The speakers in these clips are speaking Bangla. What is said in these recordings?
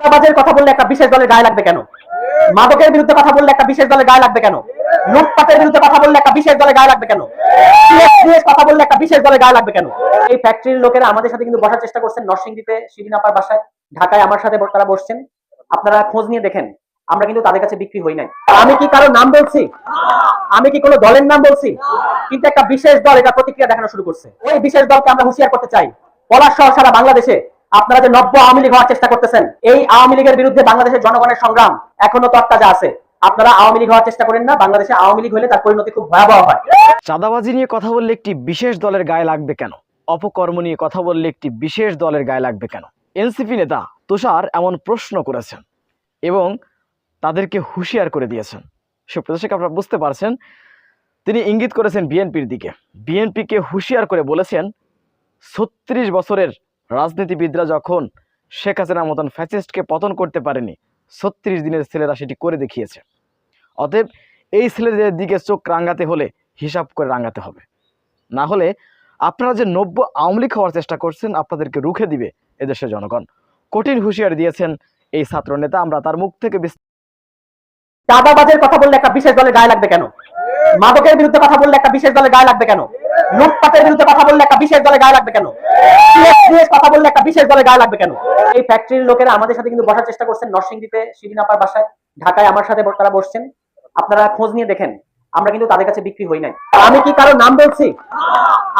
চাঁদাবাজের কথা বললে একটা বিশেষ দলের গায়ে লাগবে কেন? মাদকের বিরুদ্ধে কথা বললে একটা বিশেষ দলের গায়ে লাগবে কেন? লুটপাটের বিরুদ্ধে কথা বললে একটা বিশেষ দলের গায়ে লাগবে কেন? কথা বললে একটা বিশেষ দলের গায়ে লাগবে কেন? এই ফ্যাক্টরির লোকেরা আমাদের সাথে কিন্তু বসার চেষ্টা করছেন নরসিংদীতে শিরিন বাসায়, ঢাকায় আমার সাথে তারা বসছেন। আপনারা খোঁজ নিয়ে দেখেন, আমরা কিন্তু তাদের কাছে বিক্রি হই নাই। আমি কি কারও নাম বলছি? আমি কি কোনো দলের নাম বলছি? কিন্তু একটা বিশেষ দল এটা প্রতিক্রিয়া দেখানো শুরু করছে। ওই বিশেষ দলকে আমরা হুঁশিয়ার করতে চাই। পলাশ সহ সারা বাংলাদেশে আপনারা যে নব্য আওয়ামী লীগ হওয়ার চেষ্টা করতেছেন, এই আওয়ামী লীগের বিরুদ্ধে বাংলাদেশের জনগণের সংগ্রাম এখনও তত্তাজা আছে, আপনারা আওয়ামী লীগ হওয়ার চেষ্টা করেন না, বাংলাদেশে আওয়ামী লীগ হলে তার পরিণতি খুব ভয়াবহ হয়। চাঁদাবাজি নিয়ে কথা বললে একটি বিশেষ দলের গায়ে লাগবে কেন? অপকর্ম নিয়ে কথা বললে একটি বিশেষ দলের গায়ে লাগবে কেন? এনসিপি নেতা তুষার এমন প্রশ্ন করেছেন এবং তাদেরকে হুঁশিয়ার করে দিয়েছেন। সুপ্রদর্শক আপনারা বুঝতে পারছেন, তিনি ইঙ্গিত করেছেন বিএনপির দিকে। বিএনপিকে হুঁশিয়ার করে বলেছেন, ছত্রিশ বছরের রাজনীতিবিদরা যখন শেখ হাসিনার মতন ফ্যাসিস্টকে পতন করতে পারেনি, ছত্রিশ দিনের ছেলেরা সেটি করে দেখিয়েছে। অতএব এই ছেলেদের দিকে চোখ রাঙাতে হলে হিসাব করে রাঙাতে হবে। না হলে আপনারা যে নব্য আওয়ামী লীগ হওয়ার চেষ্টা করছেন, আপনাদেরকে রুখে দিবে এদেশের জনগণ। কঠিন হুঁশিয়ারি দিয়েছেন এই ছাত্র নেতা আমরা তার মুখ থেকে চাঁদাবাজের কথা বললে একটা বিশেষ দলের গায়ে লাগবে কেন? মাদকের বিরুদ্ধে কথা বললে একটা বিশেষ দলের গায়ে লাগবে কেন? লুটপাটের বিরুদ্ধে কথা বললে একটা বিশেষ দলে গায়ে লাগবে কেন? কথা বললে একটা বিশেষ দলে গায়ে লাগবে কেন? এই ফ্যাক্টরির লোকেরা আমাদের সাথে কিন্তু বসার চেষ্টা করছেন নরসিংদীতে শিরিন আপার বাসায়, ঢাকায় আমার সাথে তারা বসছেন। আপনারা খোঁজ নিয়ে দেখেন। আমরা কিন্তু তাদের কাছে বিক্রি হই নাই। আমি কি কারও নাম বলছি?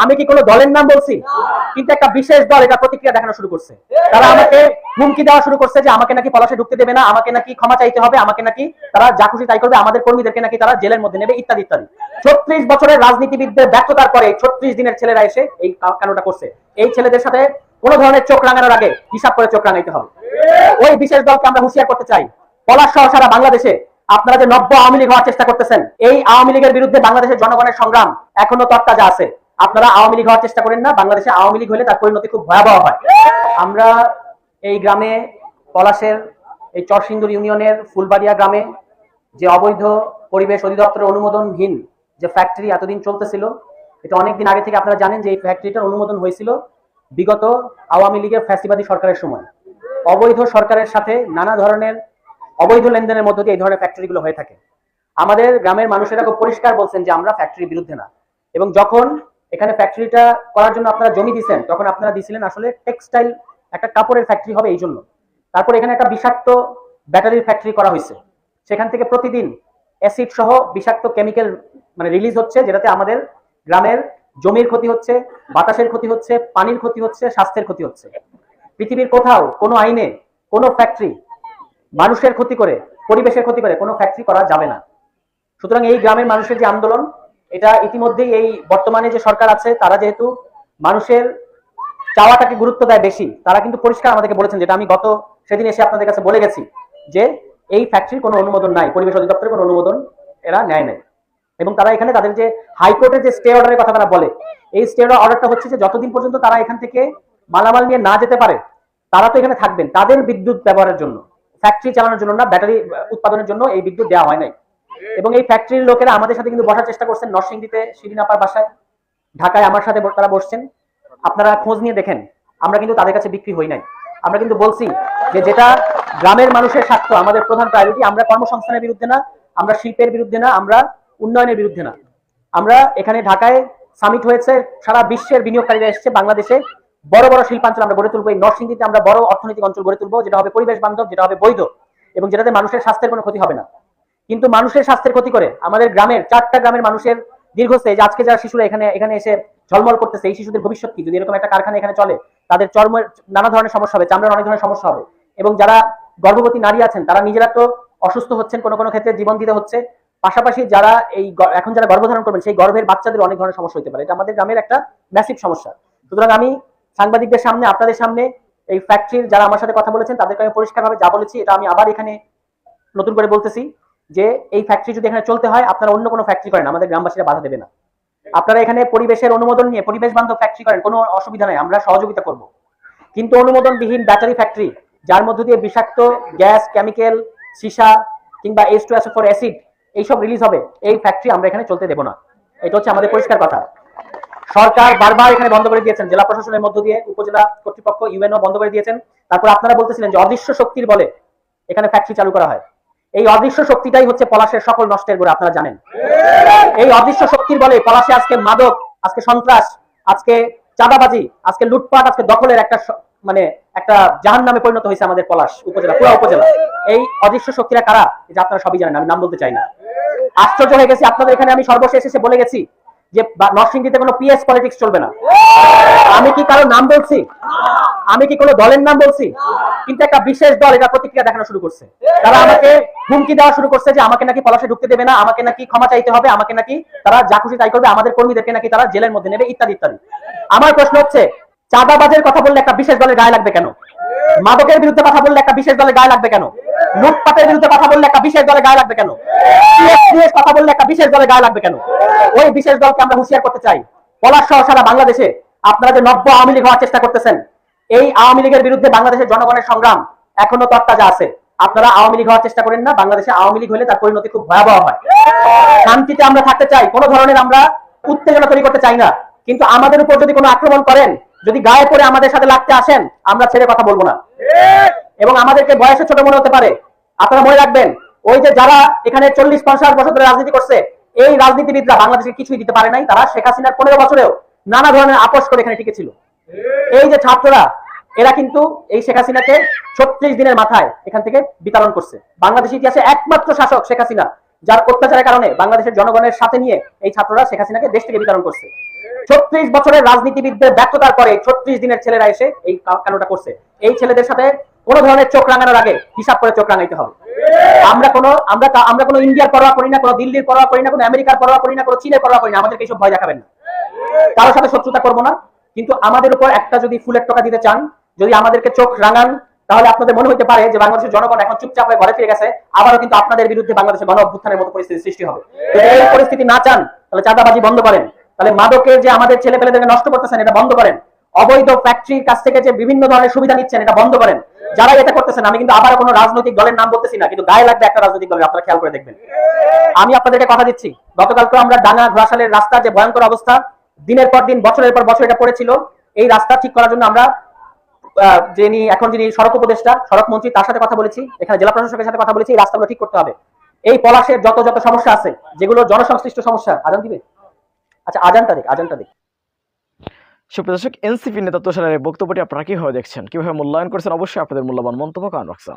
আমি কি কোনো দলের নাম বলছি? কিন্তু একটা বিশেষ দল এটা প্রতিক্রিয়া দেখানো শুরু করছে। তারা আমাকে হুমকি দেওয়া শুরু করছে যে আমাকে নাকি পলাশে ঢুকতে দেবে না, আমাকে নাকি ক্ষমা চাইতে হবে, আমাকে নাকি তারা যা খুশি তাই করবে, আমাদের কর্মীদেরকে নাকি তারা জেলের মধ্যে নেবে, ইত্যাদি ইত্যাদি। ছত্রিশ বছরের রাজনীতিবিদদের ব্যর্থতার পরে ছত্রিশ দিনের ছেলেরা এসে এই কানোটা করছে। এই ছেলেদের সাথে কোনো ধরনের চোখ রাঙানোর আগে হিসাব করে চোখ রাঙাইতে হবে। ওই বিশেষ দলকে আমরা হুঁশিয়ার করতে চাই। পলাশ সহ সারা বাংলাদেশে আপনারা যে নব্য আওয়ামী লীগ হওয়ার চেষ্টা করতেছেন, এই আওয়ামী লীগের বিরুদ্ধে বাংলাদেশের জনগণের সংগ্রাম এখনও তত্তাজা আছে। আপনারা আওয়ামী লীগ হওয়ার চেষ্টা করেন না, বাংলাদেশে আওয়ামী লীগ হলে তার পরিণতি খুব ভয়াবহ হয়। আমরা এই গ্রামে, পলাশের এই চরসিন্দুর ইউনিয়নের ফুলবাড়িয়া গ্রামে যে অবৈধ পরিবেশ অধিদপ্তরের অনুমোদনহীন যে ফ্যাক্টরি এতদিন চলতেছিল, এটা অনেকদিন আগে থেকে আপনারা জানেন যে এই ফ্যাক্টরিটার অনুমোদন হয়েছিল বিগত আওয়ামী লীগের ফ্যাসিবাদী সরকারের সময়। অবৈধ সরকারের সাথে নানা ধরনের অবৈধ লেনদেনের মধ্য দিয়ে এই ধরনের ফ্যাক্টরিগুলো হয়ে থাকে। আমাদের গ্রামের মানুষেরা খুব পরিষ্কার বলছেন যে আমরা ফ্যাক্টরির বিরুদ্ধে না। এবং যখন এখানে ফ্যাক্টরিটা করার জন্য আপনারা জমি দিয়েছেন তখন আপনারা দিছিলেন আসলে টেক্সটাইল একটা কাপড়ের ফ্যাক্টরি হবে এই জন্য। তারপর এখানে একটা বিষাক্ত ব্যাটারির ফ্যাক্টরি করা হয়েছে। সেখান থেকে প্রতিদিন অ্যাসিড সহ বিষাক্ত কেমিক্যাল মানে রিলিজ হচ্ছে, যেটাতে আমাদের গ্রামের জমির ক্ষতি হচ্ছে, বাতাসের ক্ষতি হচ্ছে, পানির ক্ষতি হচ্ছে, স্বাস্থ্যের ক্ষতি হচ্ছে। পৃথিবীর কোথাও কোনো আইনে কোনো ফ্যাক্টরি মানুষের ক্ষতি করে, পরিবেশের ক্ষতি করে, কোনো ফ্যাক্টরি করা যাবে না। সুতরাং এই গ্রামের মানুষের যে আন্দোলন, এটা ইতিমধ্যেই এই বর্তমানে যে সরকার আছে, তারা যেহেতু মানুষের চাওয়াটাকে গুরুত্ব দেয় বেশি, তারা কিন্তু পরিষ্কার আমাদেরকে বলেছেন, যেটা আমি গত সেদিন এসে আপনাদের কাছে বলে গেছি, যে এই ফ্যাক্টরির কোনো অনুমোদন নাই, পরিবেশ অধিদপ্তরের কোনো অনুমোদন এরা নেয় নাই। এবং তারা এখানে তাদের যে হাইকোর্টের যে স্টে অর্ডারের কথা তারা বলে, এই স্টে অর্ডারটা হচ্ছে যে যতদিন পর্যন্ত তারা এখান থেকে মালামাল নিয়ে না যেতে পারে, তারা তো এখানে থাকবেন, তাদের বিদ্যুৎ ব্যবহারের জন্য। ফ্যাক্টরি চালানোর জন্য না ব্যাটারি উৎপাদনের জন্য এই বিদ্যুৎ দেওয়া হয় নাই। এবং এই ফ্যাক্টরির লোকেরা আমাদের সাথে কিন্তু বসার চেষ্টা করছেন নরসিংদীতে শিরিন বাসায়, ঢাকায় আমার সাথে তারা বসছেন। আপনারা খোঁজ নিয়ে দেখেন, আমরা কিন্তু তাদের কাছে বিক্রি হই নাই। আমরা কিন্তু বলছি যে যেটা গ্রামের মানুষের স্বার্থ, আমাদের প্রধান প্রায়োরিটি আমরা কর্মসংস্থানের বিরুদ্ধে না, আমরা শিল্পের বিরুদ্ধে না, আমরা উন্নয়নের বিরুদ্ধে না। আমরা এখানে ঢাকায় সামিট হয়েছে, সারা বিশ্বের বিনিয়োগকারীরা এসেছে, বাংলাদেশে বড় বড় শিল্পাঞ্চল আমরা গড়ে তুলবো। এই নরসিংদীতে আমরা বড় অর্থনৈতিক অঞ্চল গড়ে তুলবো, যেটা হবে পরিবেশ বান্ধব, যেটা হবে বৈধ, এবং যেটাতে মানুষের স্বাস্থ্যের কোনো ক্ষতি হবে না। কিন্তু মানুষের স্বাস্থ্যের ক্ষতি করে আমাদের গ্রামের, চারটা গ্রামের মানুষের দীর্ঘস্থায়ী আজকে যারা শিশুরা এখানে এখানে এসে ঝলমল করতেছে, এই শিশুদের ভবিষ্যৎ কি? যদি এরকম একটা কারখানা এখানে চলে, তাদের চর্মের নানা ধরনের সমস্যা হবে, চামড়ার অনেক ধরনের সমস্যা হবে। এবং যারা গর্ভবতী নারী আছেন, তারা নিজেরা তো অসুস্থ হচ্ছেন, কোনো কোনো ক্ষেত্রে জীবন দিতে হচ্ছে। পাশাপাশি যারা এই এখন যারা গর্ভধারণ করবেন, সেই গর্ভের বাচ্চাদের অনেক ধরনের সমস্যা হতে পারে। এটা আমাদের গ্রামের একটা ম্যাসিভ সমস্যা। সুতরাং আমি সাংবাদিকদের সামনে, আপনাদের সামনে এই ফ্যাক্টরির যারা আমার সাথে কথা বলেছেন, তাদেরকে আমি পরিষ্কারভাবে যা বলেছি, এটা আমি আবার এখানে নতুন করে বলতেছি যে, এই ফ্যাক্টরি যদি এখানে চলতে হয়, আপনারা অন্য কোনো ফ্যাক্টরি করেন, আমাদের গ্রামবাসীরা বাধা দেবে না। আপনারা এখানে পরিবেশের অনুমোদন নিয়ে পরিবেশ বান্ধব ফ্যাক্টরি করেন, কোনো অসুবিধা নেই, আমরা সহযোগিতা করব। কিন্তু অনুমোদনবিহীন ব্যাটারি ফ্যাক্টরি যার মধ্য দিয়ে বিষাক্ত গ্যাস কেমিক্যাল সীসা কিংবা এইচ টু অ্যাসিড এইসব রিলিজ হবে, এই ফ্যাক্টরি আমরা এখানে চলতে দেবো না। এটা হচ্ছে আমাদের পরিষ্কার কথা। সরকার বারবার এখানে বন্ধ করে দিয়েছেন। জেলা প্রশাসনের মধ্য দিয়ে উপজেলা কর্তৃপক্ষ, ইউএনও বন্ধ করে দিয়েছেন। তারপর আপনারা বলতেছিলেন যে অদৃশ্য শক্তির বলে এখানে ফ্যাক্টরি চালু করা হয়। এই অদৃশ্য শক্তিটাই হচ্ছে পলাশের সকল নষ্টের গোড়া, আপনারা জানেন। এই অদৃশ্য শক্তির বলে পলাশে আজকে মাদক, আজকে সন্ত্রাস, আজকে চাঁদাবাজি, আজকে লুটপাট, আজকে দখলের একটা মানে একটা জাহান নামে পরিণত হয়েছে আমাদের পলাশ উপজেলা, পুরো উপজেলা। এই অদৃশ্য শক্তিরা কারা? যে আপনারা সবই জানেন, আমি নাম বলতে চাই না। আশ্চর্য হয়ে গেছি, আপনাদের এখানে আমি সর্বশেষ এসে বলে গেছি যে নরসিংদীতে কোনো পিএস পলিটিক্স চলবে না। আমি কি কারও নাম বলছি? আমি কি কোনো দলের নাম বলছি? কিন্তু একটা বিশেষ দল এটা প্রতিক্রিয়া দেখানো শুরু করছে। তারা আমাকে হুমকি দেওয়া শুরু করছে যে আমাকে নাকি পলাশে ঢুকতে দেবে না, আমাকে নাকি ক্ষমা চাইতে হবে, আমাকে নাকি তারা যা খুশি তাই করবে, আমাদের কর্মীদেরকে নাকি তারা জেলের মধ্যে নেবে, ইত্যাদি ইত্যাদি। আমার প্রশ্ন হচ্ছে, চাঁদাবাজের কথা বললে একটা বিশেষ দলের গায়ে লাগবে কেন? মাদকের বিরুদ্ধে কথা বললে একটা বিশেষ দলের গায়ে লাগবে কেন? লুটপাটের বিরুদ্ধে কথা বললে একটা বিশেষ দলের গায়ে লাগবে কেন? কথা বললে একটা বিশেষ দলের গায়ে লাগবে কেন? ওই বিশেষ দলকে আমরা হুঁশিয়ার করতে চাই। পলাশ সহ সারা বাংলাদেশে আপনারা যে নব্য আওয়ামী লীগ হওয়ার চেষ্টা করতেছেন, এই আওয়ামী লীগের বিরুদ্ধে বাংলাদেশের জনগণের সংগ্রাম এখনও তত্তাজা আছে। আপনারা আওয়ামী লীগ হওয়ার চেষ্টা করেন না, বাংলাদেশে আওয়ামী লীগ হলে তার পরিণতি খুব ভয়াবহ হয়। শান্তিতে আমরা থাকতে চাই, কোনো ধরনের আমরা উত্তেজনা তৈরি করতে চাই না। কিন্তু আমাদের উপর যদি কোনো আক্রমণ করেন, যদি গায়ে পড়ে আমাদের সাথে লাগতে আসেন, আমরা ছেড়ে কথা বলব না। এবং আমাদেরকে বয়সে ছোট মনে হতে পারে আপনারা মনে রাখবেন, ওই যে যারা এখানে চল্লিশ, পঞ্চাশ বছর ধরে রাজনীতি করছে, এই রাজনীতিবিদরা বাংলাদেশে কিছুই দিতে পারে নাই। তারা শেখ হাসিনার পনেরো বছরেও নানা ধরনের আপোষ করে এখানে টিকেছিল এই যে ছাত্ররা, এরা কিন্তু এই শেখ হাসিনাকে ছত্রিশ দিনের মাথায় এখান থেকে বিতরণ করছে। বাংলাদেশ ইতিহাসে একমাত্র শাসক শেখ হাসিনা, যার অত্যাচারের কারণে বাংলাদেশের জনগণের সাথে নিয়ে এই ছাত্ররা শেখ হাসিনাকে দেশ থেকে বিতরণ করছে। ছত্রিশ বছরের রাজনীতিবিদদের ব্যর্থতার পরে ছত্রিশ দিনের ছেলেরা এসে এই কা- কাণ্ডটা করছে। এই ছেলেদের সাথে কোনো ধরনের চোখ রাঙানোর আগে হিসাব করে চোখ রাঙাইতে হবে। আমরা কোনো, আমরা আমরা কোনো ইন্ডিয়ার পরোয়া করি না, কোনো দিল্লির পরোয়া করি না, কোনো আমেরিকার পরোয়া করি না, কোনো চীনের পরোয়া করি না, আমাদেরকে এইসব ভয় দেখাবেন না। কারোর সাথে শত্রুতা করব না, কিন্তু আমাদের উপর একটা যদি ফুলের টোকা দিতে চান, যদি আমাদেরকে চোখ রাঙান, তাহলে আপনাদের মনে হতে পারে যে বাংলাদেশের জনগণ এখন চুপচাপ হয়ে ঘরে ফিরে গেছে, আবারও কিন্তু আপনাদের বিরুদ্ধে বাংলাদেশে গণ অভ্যুত্থানের মতো পরিস্থিতি সৃষ্টি হবে। এই পরিস্থিতি না চান, তাহলে চাঁদাবাজি বন্ধ করেন। তাহলে মাদকের যে আমাদের ছেলে পেলেদেরকে নষ্ট করতেছেন, এটা বন্ধ করেন। অবৈধ ফ্যাক্টরির কাছ থেকে যে বিভিন্ন ধরনের সুবিধা নিচ্ছেন, এটা বন্ধ করেন। যারা এটা করতেছেন, আমি কিন্তু আবার কোনো রাজনৈতিক দলের নাম বলতেছি না, কিন্তু গায়ে লাগবে একটা রাজনৈতিক দলের আপনারা খেয়াল করে দেখবেন। আমি আপনাদেরকে কথা দিচ্ছি গতকালকে আমরা ডাঙ্গা ঘোড়াশালের রাস্তার যে ভয়ঙ্কর অবস্থা, দিনের পর দিন, বছরের পর বছর এটা পড়েছিল, এই রাস্তা ঠিক করার জন্য আমরা যিনি, এখন যিনি সড়ক উপদেষ্টা, সড়ক মন্ত্রী, তার সাথে কথা বলেছি, এখানে জেলা প্রশাসকের সাথে কথা বলেছি, এই রাস্তাগুলো ঠিক করতে হবে। এই পলাশের যত যত সমস্যা আছে, যেগুলো জনসংশ্লিষ্ট সমস্যা, আজান দিবে? আচ্ছা আজানটা দেখ আজানটা দেখ সুপ্রিয় দর্শক, এনসিপি নেতা তুষারের বক্তব্যটি আপনারা কীভাবে দেখছেন? কীভাবে মূল্যায়ন করছেন? অবশ্যই আপনাদের মূল্যবান মন্তব্য কারণ রাখছেন